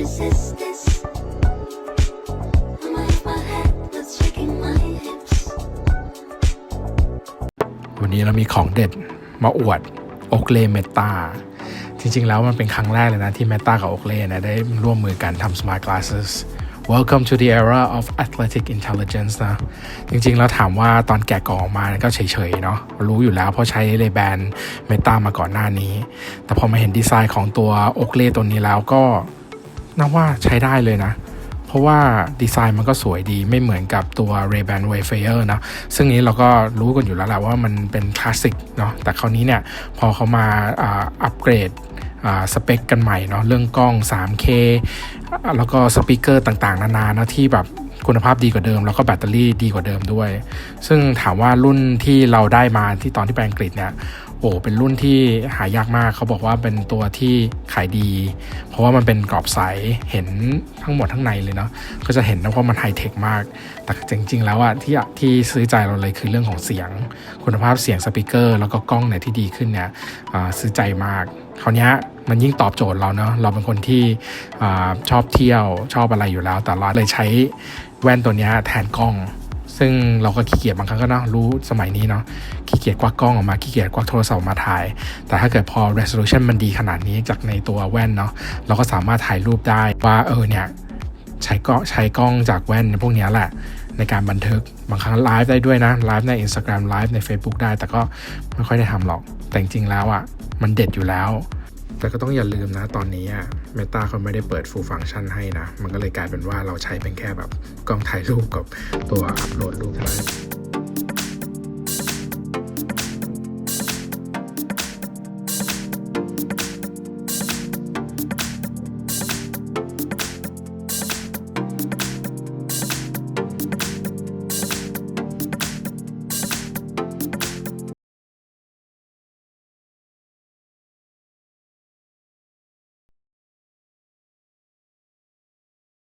resist this. I'ma hit my head that's shaking my hips. วันนี้เรามีของเด็ดมาอวดโอเคเลเมตาจริงๆ แล้วมันเป็นครั้งแรกเลยนะที่เมตากับโอเคเลนะได้ร่วมมือกันทำ smart glasses Welcome to the era of athletic intelligence นะ จริงๆ แล้วถามว่าตอนแกะกล่องออกมาก็เฉยๆ เนาะรู้อยู่แล้วเพราะใช้เลแบนเมตามาก่อนหน้านี้ แต่พอมาเห็นดีไซน์ของตัวโอเคเลตัวนี้แล้วก็ นับว่าใช้ได้เลยนะ เพราะว่าดีไซน์มันก็สวยดีไม่เหมือนกับตัว Ray-Ban Wayfarer นะ ซึ่งนี้เราก็รู้กันอยู่แล้วแหละว่ามันเป็นคลาสสิกเนาะแต่คราวนี้เนี่ย พอเขามาอัปเกรดสเปคกันใหม่เนาะเรื่องกล้อง 3K แล้วก็สปีกเกอร์ต่างๆ นานาเนาะที่แบบ คุณภาพดีกว่าเดิม แล้วก็แบตเตอรี่ดีกว่าเดิมด้วย ซึ่งถามว่ารุ่นที่เราได้มาที่ตอนที่ไปอังกฤษเนี่ยโอ้เป็นรุ่นที่หายากมากเขาบอกว่าเป็นตัวที่ขายดี เพราะว่ามันเป็นกรอบใสเห็นทั้งหมดทั้งในเลยเนาะก็จะเห็นนะเพราะมันไฮเทคมาก แต่จริง ๆ แล้วอะที่ที่ซื้อใจเราเลยคือเรื่องของเสียง คุณภาพเสียงสปีกเกอร์ แล้วก็กล้องเนี่ยที่ดีขึ้นเนี่ยซื้อใจมากคราวนี้ มันยิ่งตอบโจทย์เราเนาะเราเป็นคนที่อชอบเที่ยวชอบอะไรอยู่แล้ว แต่เราเลยใช้แว่นตัวนี้แทนกล้อง ซึ่งเราก็ขี้เกียจบางครั้งก็เนาะรู้สมัยนี้เนาะขี้เกียจควักกล้องออกมาขี้เกียจควักโทรศัพท์มาถ่าย แต่ถ้าเกิดพอ resolution มันดีขนาดนี้จากในตัวแว่นเนาะเราก็สามารถถ่ายรูปได้ว่าเออเนี่ยใช้ก็ใช้กล้องจากแว่นพวกนี้แหละในการบันทึกบางครั้งไลฟ์ได้ด้วยนะไลฟ์ใน Instagram ไลฟ์ใน Facebook ได้ แต่ก็ไม่ค่อยได้ทำหรอกแต่จริงๆแล้วอะ่ะมันเด็ดอยู่แล้ว แต่ก็ต้องอย่าลืมนะตอนนี้อะเมตาเขาไม่ได้เปิด full function ให้นะ มันก็เลยกลายเป็นว่าเราใช้เป็นแค่แบบกล้องถ่ายรูปกับตัวอัพโหลดรูปเท่านั้น